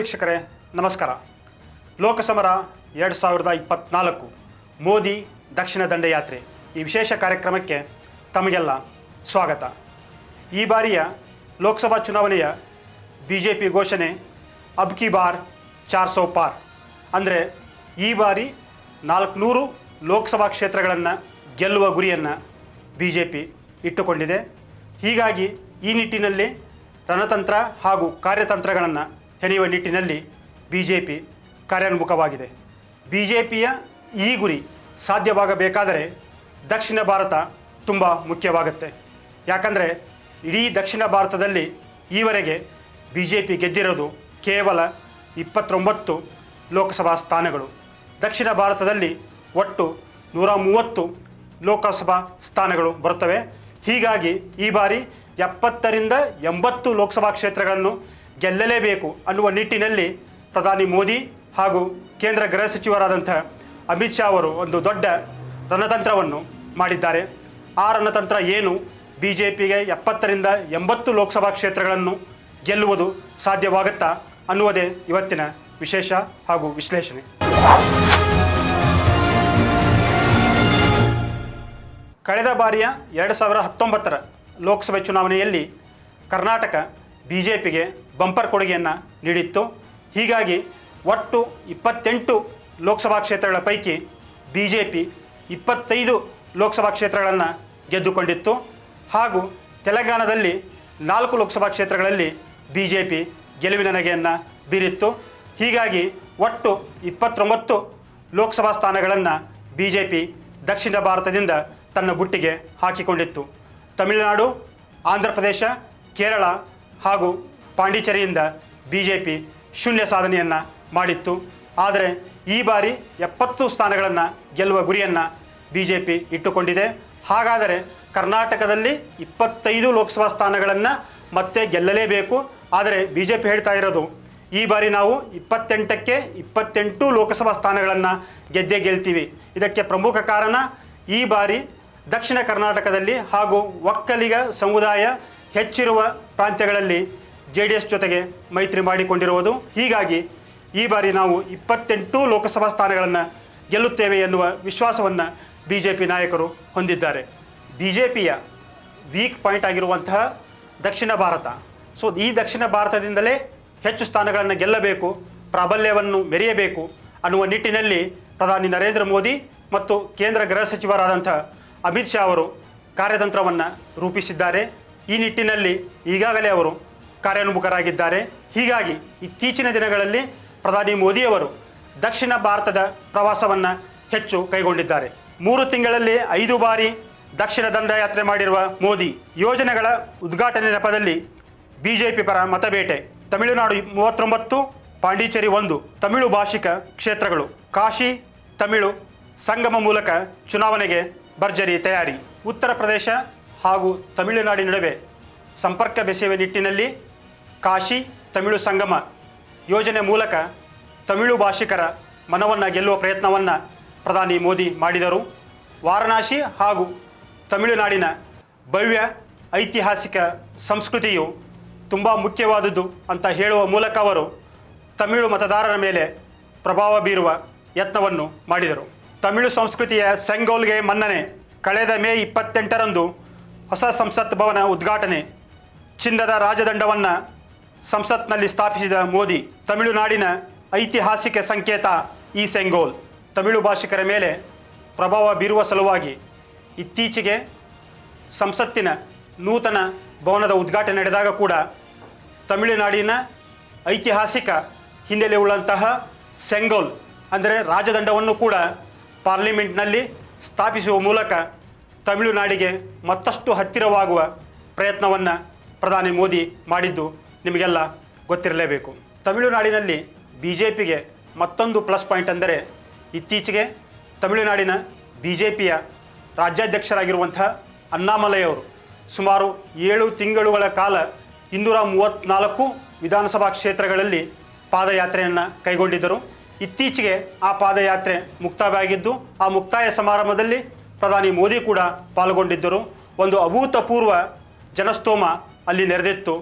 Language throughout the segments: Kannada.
ವೀಕ್ಷಕರೇ, ನಮಸ್ಕಾರ. ಲೋಕಸಮರ ಎರಡು ಸಾವಿರದ ಇಪ್ಪತ್ನಾಲ್ಕು, ಮೋದಿ ದಕ್ಷಿಣ ದಂಡಯಾತ್ರೆ. ಈ ವಿಶೇಷ ಕಾರ್ಯಕ್ರಮಕ್ಕೆ ತಮಗೆಲ್ಲ ಸ್ವಾಗತ. ಈ ಬಾರಿಯ ಲೋಕಸಭಾ ಚುನಾವಣೆಯ ಬಿ ಜೆ ಪಿ ಘೋಷಣೆ ಅಬ್ಕಿ ಬಾರ್ ಚಾರ್ ಸೌ ಪಾರ್. ಅಂದರೆ ಈ ಬಾರಿ ನಾಲ್ಕುನೂರು ಲೋಕಸಭಾ ಕ್ಷೇತ್ರಗಳನ್ನು ಗೆಲ್ಲುವ ಗುರಿಯನ್ನು ಬಿ ಜೆ ಪಿ ಇಟ್ಟುಕೊಂಡಿದೆ. ಹೀಗಾಗಿ ಈ ನಿಟ್ಟಿನಲ್ಲಿ ರಣತಂತ್ರ ಹಾಗೂ ಕಾರ್ಯತಂತ್ರಗಳನ್ನು ಹೆಣೆಯುವ ನಿಟ್ಟಿನಲ್ಲಿ ಬಿ ಜೆ ಪಿ ಕಾರ್ಯೋನ್ಮುಖವಾಗಿದೆ. ಬಿ ಜೆ ಪಿಯ ಈ ಗುರಿ ಸಾಧ್ಯವಾಗಬೇಕಾದರೆ ದಕ್ಷಿಣ ಭಾರತ ತುಂಬ ಮುಖ್ಯವಾಗುತ್ತೆ. ಯಾಕಂದರೆ ಇಡೀ ದಕ್ಷಿಣ ಭಾರತದಲ್ಲಿ ಈವರೆಗೆ ಬಿ ಜೆ ಪಿ ಗೆದ್ದಿರೋದು ಕೇವಲ ಇಪ್ಪತ್ತೊಂಬತ್ತು ಲೋಕಸಭಾ ಸ್ಥಾನಗಳು. ದಕ್ಷಿಣ ಭಾರತದಲ್ಲಿ ಒಟ್ಟು ನೂರ ಮೂವತ್ತು ಲೋಕಸಭಾ ಸ್ಥಾನಗಳು ಬರುತ್ತವೆ. ಹೀಗಾಗಿ ಈ ಬಾರಿ ಎಪ್ಪತ್ತರಿಂದ ಎಂಬತ್ತು ಲೋಕಸಭಾ ಕ್ಷೇತ್ರಗಳನ್ನು ಗೆಲ್ಲಲೇಬೇಕು ಅನ್ನುವ ನಿಟ್ಟಿನಲ್ಲಿ ಪ್ರಧಾನಿ ಮೋದಿ ಹಾಗೂ ಕೇಂದ್ರ ಗೃಹ ಸಚಿವರಾದಂಥ ಅಮಿತ್ ಶಾ ಅವರು ಒಂದು ದೊಡ್ಡ ರಣತಂತ್ರವನ್ನು ಮಾಡಿದ್ದಾರೆ. ಆ ರಣತಂತ್ರ ಏನು? ಬಿ ಜೆ ಪಿಗೆ ಎಪ್ಪತ್ತರಿಂದ ಎಂಬತ್ತು ಲೋಕಸಭಾ ಕ್ಷೇತ್ರಗಳನ್ನು ಗೆಲ್ಲುವುದು ಸಾಧ್ಯವಾಗುತ್ತಾ ಅನ್ನುವುದೇ ಇವತ್ತಿನ ವಿಶೇಷ ಹಾಗೂ ವಿಶ್ಲೇಷಣೆ. ಕಳೆದ ಬಾರಿಯ ಎರಡು ಸಾವಿರ ಹತ್ತೊಂಬತ್ತರ ಲೋಕಸಭೆ ಚುನಾವಣೆಯಲ್ಲಿ ಕರ್ನಾಟಕ ಬಿ ಜೆ ಪಿಗೆ ಬಂಪರ್ ಕೊಡುಗೆಯನ್ನು ನೀಡಿತ್ತು. ಹೀಗಾಗಿ ಒಟ್ಟು ಇಪ್ಪತ್ತೆಂಟು ಲೋಕಸಭಾ ಕ್ಷೇತ್ರಗಳ ಪೈಕಿ ಬಿ ಜೆ ಪಿ ಇಪ್ಪತ್ತೈದು ಲೋಕಸಭಾ ಕ್ಷೇತ್ರಗಳನ್ನು ಗೆದ್ದುಕೊಂಡಿತ್ತು. ಹಾಗೂ ತೆಲಂಗಾಣದಲ್ಲಿ ನಾಲ್ಕು ಲೋಕಸಭಾ ಕ್ಷೇತ್ರಗಳಲ್ಲಿ ಬಿ ಜೆ ಪಿ ಗೆಲುವಿನ ನಗೆಯನ್ನು ಬೀರಿತ್ತು. ಹೀಗಾಗಿ ಒಟ್ಟು ಇಪ್ಪತ್ತೊಂಬತ್ತು ಲೋಕಸಭಾ ಸ್ಥಾನಗಳನ್ನು ಬಿ ಜೆ ಪಿ ದಕ್ಷಿಣ ಭಾರತದಿಂದ ತನ್ನ ಬುಟ್ಟಿಗೆ ಹಾಕಿಕೊಂಡಿತ್ತು. ತಮಿಳುನಾಡು, ಆಂಧ್ರ ಪ್ರದೇಶ, ಕೇರಳ ಹಾಗೂ ಪಾಂಡಿಚೇರಿಯಿಂದ ಬಿ ಜೆ ಪಿ ಶೂನ್ಯ ಸಾಧನೆಯನ್ನು ಮಾಡಿತ್ತು. ಆದರೆ ಈ ಬಾರಿ ಎಪ್ಪತ್ತು ಸ್ಥಾನಗಳನ್ನು ಗೆಲ್ಲುವ ಗುರಿಯನ್ನು ಬಿ ಜೆ ಪಿ ಇಟ್ಟುಕೊಂಡಿದೆ. ಹಾಗಾದರೆ ಕರ್ನಾಟಕದಲ್ಲಿ ಇಪ್ಪತ್ತೈದು ಲೋಕಸಭಾ ಸ್ಥಾನಗಳನ್ನು ಮತ್ತೆ ಗೆಲ್ಲಲೇಬೇಕು. ಆದರೆ ಬಿ ಜೆ ಪಿ ಹೇಳ್ತಾ ಇರೋದು, ಈ ಬಾರಿ ನಾವು ಇಪ್ಪತ್ತೆಂಟಕ್ಕೆ ಇಪ್ಪತ್ತೆಂಟು ಲೋಕಸಭಾ ಸ್ಥಾನಗಳನ್ನು ಗೆದ್ದೇ ಗೆಲ್ತೀವಿ. ಇದಕ್ಕೆ ಪ್ರಮುಖ ಕಾರಣ ಈ ಬಾರಿ ದಕ್ಷಿಣ ಕರ್ನಾಟಕದಲ್ಲಿ ಹಾಗೂ ಒಕ್ಕಲಿಗ ಸಮುದಾಯ ಹೆಚ್ಚಿರುವ ಪ್ರಾಂತ್ಯಗಳಲ್ಲಿ ಜೆ ಡಿ ಎಸ್ ಜೊತೆಗೆ ಮೈತ್ರಿ ಮಾಡಿಕೊಂಡಿರುವುದು. ಹೀಗಾಗಿ ಈ ಬಾರಿ ನಾವು ಇಪ್ಪತ್ತೆಂಟು ಲೋಕಸಭಾ ಸ್ಥಾನಗಳನ್ನು ಗೆಲ್ಲುತ್ತೇವೆ ಎನ್ನುವ ವಿಶ್ವಾಸವನ್ನು ಬಿ ಜೆ ಪಿ ನಾಯಕರು ಹೊಂದಿದ್ದಾರೆ. ಬಿ ಜೆ ಪಿಯ ವೀಕ್ ಪಾಯಿಂಟ್ ಆಗಿರುವಂತಹ ದಕ್ಷಿಣ ಭಾರತ. ಸೊ, ಈ ದಕ್ಷಿಣ ಭಾರತದಿಂದಲೇ ಹೆಚ್ಚು ಸ್ಥಾನಗಳನ್ನು ಗೆಲ್ಲಬೇಕು, ಪ್ರಾಬಲ್ಯವನ್ನು ಮೆರೆಯಬೇಕು ಅನ್ನುವ ನಿಟ್ಟಿನಲ್ಲಿ ಪ್ರಧಾನಿ ನರೇಂದ್ರ ಮೋದಿ ಮತ್ತು ಕೇಂದ್ರ ಗೃಹ ಸಚಿವರಾದಂಥ ಅಮಿತ್ ಶಾ ಅವರು ಕಾರ್ಯತಂತ್ರವನ್ನು ರೂಪಿಸಿದ್ದಾರೆ. ಈ ನಿಟ್ಟಿನಲ್ಲಿ ಈಗಾಗಲೇ ಅವರು ಕಾರ್ಯೋನ್ಮುಖರಾಗಿದ್ದಾರೆ. ಹೀಗಾಗಿ ಇತ್ತೀಚಿನ ದಿನಗಳಲ್ಲಿ ಪ್ರಧಾನಿ ಮೋದಿಯವರು ದಕ್ಷಿಣ ಭಾರತದ ಪ್ರವಾಸವನ್ನು ಹೆಚ್ಚು ಕೈಗೊಂಡಿದ್ದಾರೆ. ಮೂರು ತಿಂಗಳಲ್ಲಿ ಐದು ಬಾರಿ ದಕ್ಷಿಣ ದಂಡಯಾತ್ರೆ ಮಾಡಿರುವ ಮೋದಿ ಯೋಜನೆಗಳ ಉದ್ಘಾಟನೆ ನೆಪದಲ್ಲಿ ಬಿಜೆಪಿ ಪರ ಮತಬೇಟೆ. ತಮಿಳುನಾಡು ಮೂವತ್ತೊಂಬತ್ತು, ಪಾಂಡಿಚೇರಿ ಒಂದು, ತಮಿಳು ಭಾಷಿಕ ಕ್ಷೇತ್ರಗಳು, ಕಾಶಿ, ತಮಿಳು ಸಂಗಮ ಮೂಲಕ ಚುನಾವಣೆಗೆ ಭರ್ಜರಿ ತಯಾರಿ. ಉತ್ತರ ಪ್ರದೇಶ ಹಾಗೂ ತಮಿಳುನಾಡಿನ ನಡುವೆ ಸಂಪರ್ಕ ಬೆಸೆಯುವ ನಿಟ್ಟಿನಲ್ಲಿ ಕಾಶಿ ತಮಿಳು ಸಂಗಮ ಯೋಜನೆ ಮೂಲಕ ತಮಿಳು ಭಾಷಿಕರ ಮನವನ್ನು ಗೆಲ್ಲುವ ಪ್ರಯತ್ನವನ್ನು ಪ್ರಧಾನಿ ಮೋದಿ ಮಾಡಿದರು. ವಾರಣಾಸಿ ಹಾಗೂ ತಮಿಳುನಾಡಿನ ಭವ್ಯ ಐತಿಹಾಸಿಕ ಸಂಸ್ಕೃತಿಯು ತುಂಬ ಮುಖ್ಯವಾದುದು ಅಂತ ಹೇಳುವ ಮೂಲಕ ಅವರು ತಮಿಳು ಮತದಾರರ ಮೇಲೆ ಪ್ರಭಾವ ಬೀರುವ ಯತ್ನವನ್ನು ಮಾಡಿದರು. ತಮಿಳು ಸಂಸ್ಕೃತಿಯ ಸೆಂಗೋಲ್ಗೆ ಮನ್ನಣೆ ಕಳೆದ ಮೇ ಇಪ್ಪತ್ತೆಂಟರಂದು ಹೊಸ ಸಂಸತ್ ಭವನ ಉದ್ಘಾಟನೆ. ಚಿನ್ನದ ರಾಜದಂಡವನ್ನು ಸಂಸತ್ನಲ್ಲಿ ಸ್ಥಾಪಿಸಿದ ಮೋದಿ ತಮಿಳುನಾಡಿನ ಐತಿಹಾಸಿಕ ಸಂಕೇತ ಈ ಸೆಂಗೋಲ್. ತಮಿಳು ಭಾಷಿಕರ ಮೇಲೆ ಪ್ರಭಾವ ಬೀರುವ ಸಲುವಾಗಿ ಇತ್ತೀಚೆಗೆ ಸಂಸತ್ತಿನ ನೂತನ ಭವನದ ಉದ್ಘಾಟನೆ ನಡೆದಾಗ ಕೂಡ ತಮಿಳುನಾಡಿನ ಐತಿಹಾಸಿಕ ಹಿನ್ನೆಲೆ ಉಳ್ಳಂತಹ ಸೆಂಗೋಲ್, ಅಂದರೆ ರಾಜದಂಡವನ್ನು ಕೂಡ ಪಾರ್ಲಿಮೆಂಟ್ನಲ್ಲಿ ಸ್ಥಾಪಿಸುವ ಮೂಲಕ ತಮಿಳುನಾಡಿಗೆ ಮತ್ತಷ್ಟು ಹತ್ತಿರವಾಗುವ ಪ್ರಯತ್ನವನ್ನು ಪ್ರಧಾನಿ ಮೋದಿ ಮಾಡಿದ್ದು. ನಿಮಗೆಲ್ಲ ಗೊತ್ತಿರಲೇಬೇಕು. ತಮಿಳುನಾಡಿನಲ್ಲಿ ಬಿ ಜೆ ಪಿಗೆ ಮತ್ತೊಂದು ಪ್ಲಸ್ ಪಾಯಿಂಟ್ ಅಂದರೆ ಇತ್ತೀಚೆಗೆ ತಮಿಳುನಾಡಿನ ಬಿ ಜೆ ಪಿಯ ರಾಜ್ಯಾಧ್ಯಕ್ಷರಾಗಿರುವಂತಹ ಅಣ್ಣಾಮಲೈ ಅವರು ಸುಮಾರು ಏಳು ತಿಂಗಳುಗಳ ಕಾಲ ಇನ್ನೂರ ಮೂವತ್ತ್ನಾಲ್ಕು ವಿಧಾನಸಭಾ ಕ್ಷೇತ್ರಗಳಲ್ಲಿ ಪಾದಯಾತ್ರೆಯನ್ನು ಕೈಗೊಂಡಿದ್ದರು. ಇತ್ತೀಚೆಗೆ ಆ ಪಾದಯಾತ್ರೆ ಮುಕ್ತಾಯವಾಗಿದ್ದು, ಆ ಮುಕ್ತಾಯ ಸಮಾರಂಭದಲ್ಲಿ ಪ್ರಧಾನಿ ಮೋದಿ ಕೂಡ ಪಾಲ್ಗೊಂಡಿದ್ದರು. ಒಂದು ಅಭೂತಪೂರ್ವ ಜನಸ್ತೋಮ ಅಲ್ಲಿ ನೆರೆದಿತ್ತು.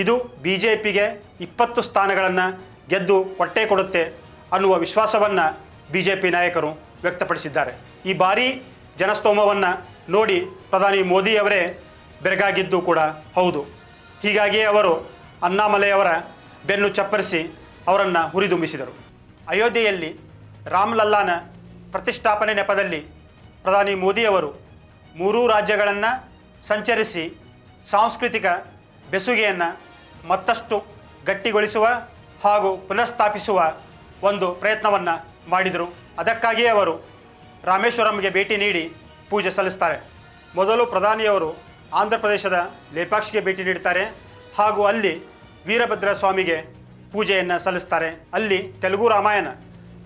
ಇದು ಬಿ ಜೆ ಪಿಗೆ ಇಪ್ಪತ್ತು ಸ್ಥಾನಗಳನ್ನು ಗೆದ್ದು ಹೊಟ್ಟೆ ಕೊಡುತ್ತೆ ಅನ್ನುವ ವಿಶ್ವಾಸವನ್ನು ಬಿ ಜೆ ಪಿ ನಾಯಕರು ವ್ಯಕ್ತಪಡಿಸಿದ್ದಾರೆ. ಈ ಬಾರಿ ಜನಸ್ತೋಮವನ್ನು ನೋಡಿ ಪ್ರಧಾನಿ ಮೋದಿಯವರೇ ಬೆರಗಾಗಿದ್ದು ಕೂಡ ಹೌದು. ಹೀಗಾಗಿಯೇ ಅವರು ಅಣ್ಣಾಮಲೆಯವರ ಬೆನ್ನು ಚಪ್ಪರಿಸಿ ಅವರನ್ನು ಹುರಿದುಂಬಿಸಿದರು. ಅಯೋಧ್ಯೆಯಲ್ಲಿ ರಾಮ್ಲಲ್ಲಾನ ಪ್ರತಿಷ್ಠಾಪನೆ ನೆಪದಲ್ಲಿ ಪ್ರಧಾನಿ ಮೋದಿಯವರು ಮೂರೂ ರಾಜ್ಯಗಳನ್ನು ಸಂಚರಿಸಿ ಸಾಂಸ್ಕೃತಿಕ ಬೆಸುಗೆಯನ್ನು ಮತ್ತಷ್ಟು ಗಟ್ಟಿಗೊಳಿಸುವ ಹಾಗೂ ಪುನಃಸ್ಥಾಪಿಸುವ ಒಂದು ಪ್ರಯತ್ನವನ್ನು ಮಾಡಿದರು. ಅದಕ್ಕಾಗಿಯೇ ಅವರು ರಾಮೇಶ್ವರಂಗೆ ಭೇಟಿ ನೀಡಿ ಪೂಜೆ ಸಲ್ಲಿಸ್ತಾರೆ. ಮೊದಲು ಪ್ರಧಾನಿಯವರು ಆಂಧ್ರ ಪ್ರದೇಶದ ಲೇಪಾಕ್ಷಿಗೆ ಭೇಟಿ ನೀಡ್ತಾರೆ ಹಾಗೂ ಅಲ್ಲಿ ವೀರಭದ್ರ ಸ್ವಾಮಿಗೆ ಪೂಜೆಯನ್ನು ಸಲ್ಲಿಸ್ತಾರೆ. ಅಲ್ಲಿ ತೆಲುಗು ರಾಮಾಯಣ,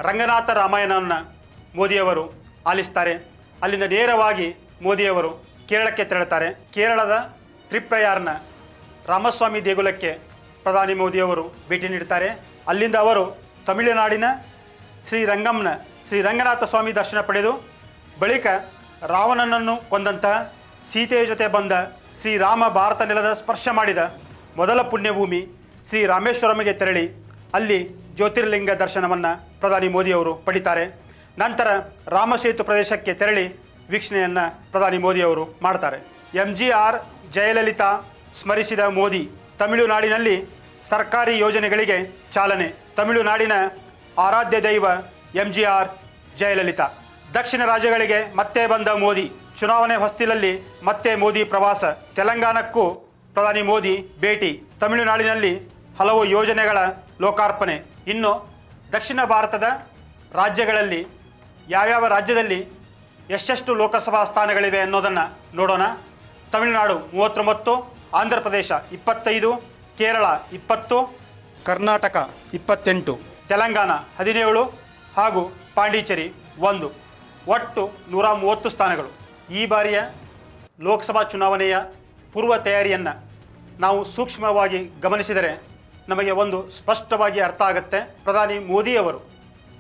ರಂಗನಾಥ ರಾಮಾಯಣವನ್ನು ಮೋದಿಯವರು ಆಲಿಸ್ತಾರೆ. ಅಲ್ಲಿಂದ ನೇರವಾಗಿ ಮೋದಿಯವರು ಕೇರಳಕ್ಕೆ ತೆರಳುತ್ತಾರೆ. ಕೇರಳದ ತ್ರಿಪ್ರಯಾರ್ನ ರಾಮಸ್ವಾಮಿ ದೇಗುಲಕ್ಕೆ ಪ್ರಧಾನಿ ಮೋದಿಯವರು ಭೇಟಿ ನೀಡುತ್ತಾರೆ. ಅಲ್ಲಿಂದ ಅವರು ತಮಿಳುನಾಡಿನ ಶ್ರೀರಂಗಂನ ಶ್ರೀ ರಂಗನಾಥ ಸ್ವಾಮಿ ದರ್ಶನ ಪಡೆದು ಬಳಿಕ ರಾವಣನನ್ನು ಕೊಂದಂತಹ ಸೀತೆಯ ಜೊತೆ ಬಂದ ಶ್ರೀರಾಮ ಭಾರತ ನೆಲದ ಸ್ಪರ್ಶ ಮಾಡಿದ ಮೊದಲ ಪುಣ್ಯಭೂಮಿ ಶ್ರೀ ರಾಮೇಶ್ವರಮಿಗೆ ತೆರಳಿ ಅಲ್ಲಿ ಜ್ಯೋತಿರ್ಲಿಂಗ ದರ್ಶನವನ್ನು ಪ್ರಧಾನಿ ಮೋದಿಯವರು ಪಡಿತಾರೆ. ನಂತರ ರಾಮಸೇತು ಪ್ರದೇಶಕ್ಕೆ ತೆರಳಿ ವೀಕ್ಷಣೆಯನ್ನು ಪ್ರಧಾನಿ ಮೋದಿಯವರು ಮಾಡ್ತಾರೆ. ಎಂ ಜಿ ಆರ್ ಜಯಲಲಿತಾ ಸ್ಮರಿಸಿದ ಮೋದಿ ತಮಿಳುನಾಡಿನಲ್ಲಿ ಸರ್ಕಾರಿ ಯೋಜನೆಗಳಿಗೆ ಚಾಲನೆ. ತಮಿಳುನಾಡಿನ ಆರಾಧ್ಯ ದೈವ ಎಂ ಜಿ ಆರ್ ಜಯಲಲಿತಾ. ದಕ್ಷಿಣ ರಾಜ್ಯಗಳಿಗೆ ಮತ್ತೆ ಬಂದ ಮೋದಿ. ಚುನಾವಣೆ ಹೊಸ್ತಿಲಲ್ಲಿ ಮತ್ತೆ ಮೋದಿ ಪ್ರವಾಸ. ತೆಲಂಗಾಣಕ್ಕೂ ಪ್ರಧಾನಿ ಮೋದಿ ಭೇಟಿ. ತಮಿಳುನಾಡಿನಲ್ಲಿ ಹಲವು ಯೋಜನೆಗಳ ಲೋಕಾರ್ಪಣೆ. ಇನ್ನು ದಕ್ಷಿಣ ಭಾರತದ ರಾಜ್ಯಗಳಲ್ಲಿ ಯಾವ್ಯಾವ ರಾಜ್ಯದಲ್ಲಿ ಎಷ್ಟೆಷ್ಟು ಲೋಕಸಭಾ ಸ್ಥಾನಗಳಿವೆ ಅನ್ನೋದನ್ನು ನೋಡೋಣ. ತಮಿಳುನಾಡು ಮೂವತ್ತೊಂಬತ್ತು ಆಂಧ್ರ ಪ್ರದೇಶ ಇಪ್ಪತ್ತೈದು ಕೇರಳ ಇಪ್ಪತ್ತು ಕರ್ನಾಟಕ ಇಪ್ಪತ್ತೆಂಟು. ತೆಲಂಗಾಣ ಹದಿನೇಳು ಹಾಗೂ ಪಾಂಡಿಚೇರಿ ಒಂದು. ಒಟ್ಟು ನೂರ ಮೂವತ್ತು ಸ್ಥಾನಗಳು. ಈ ಬಾರಿಯ ಲೋಕಸಭಾ ಚುನಾವಣೆಯ ಪೂರ್ವ ತಯಾರಿಯನ್ನು ನಾವು ಸೂಕ್ಷ್ಮವಾಗಿ ಗಮನಿಸಿದರೆ ನಮಗೆ ಒಂದು ಸ್ಪಷ್ಟವಾಗಿ ಅರ್ಥ ಆಗುತ್ತೆ. ಪ್ರಧಾನಿ ಮೋದಿಯವರು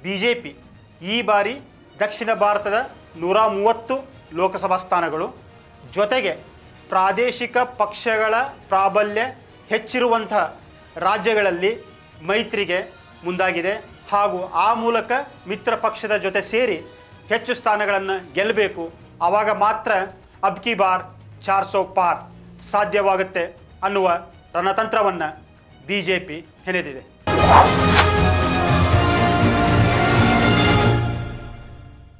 ಬಿ ಜೆ ಪಿ ಈ ಬಾರಿ ದಕ್ಷಿಣ ಭಾರತದ ನೂರ ಮೂವತ್ತು ಲೋಕಸಭಾ ಸ್ಥಾನಗಳು. ಜೊತೆಗೆ ಪ್ರಾದೇಶಿಕ ಪಕ್ಷಗಳ ಪ್ರಾಬಲ್ಯ ಹೆಚ್ಚಿರುವಂಥ ರಾಜ್ಯಗಳಲ್ಲಿ ಮೈತ್ರಿಗೆ ಮುಂದಾಗಿದೆ ಹಾಗೂ ಆ ಮೂಲಕ ಮಿತ್ರ ಪಕ್ಷದ ಜೊತೆ ಸೇರಿ ಹೆಚ್ಚು ಸ್ಥಾನಗಳನ್ನು ಗೆಲ್ಲಬೇಕು. ಆವಾಗ ಮಾತ್ರ ಅಬ್ಕಿ ಬಾರ್, ಚಾರ್ ಸೌ ಪಾರ್ ಸಾಧ್ಯವಾಗುತ್ತೆ ಅನ್ನುವ ರಣತಂತ್ರವನ್ನು ಬಿ ಜೆ ಪಿ ಹೆಣೆದಿದೆ.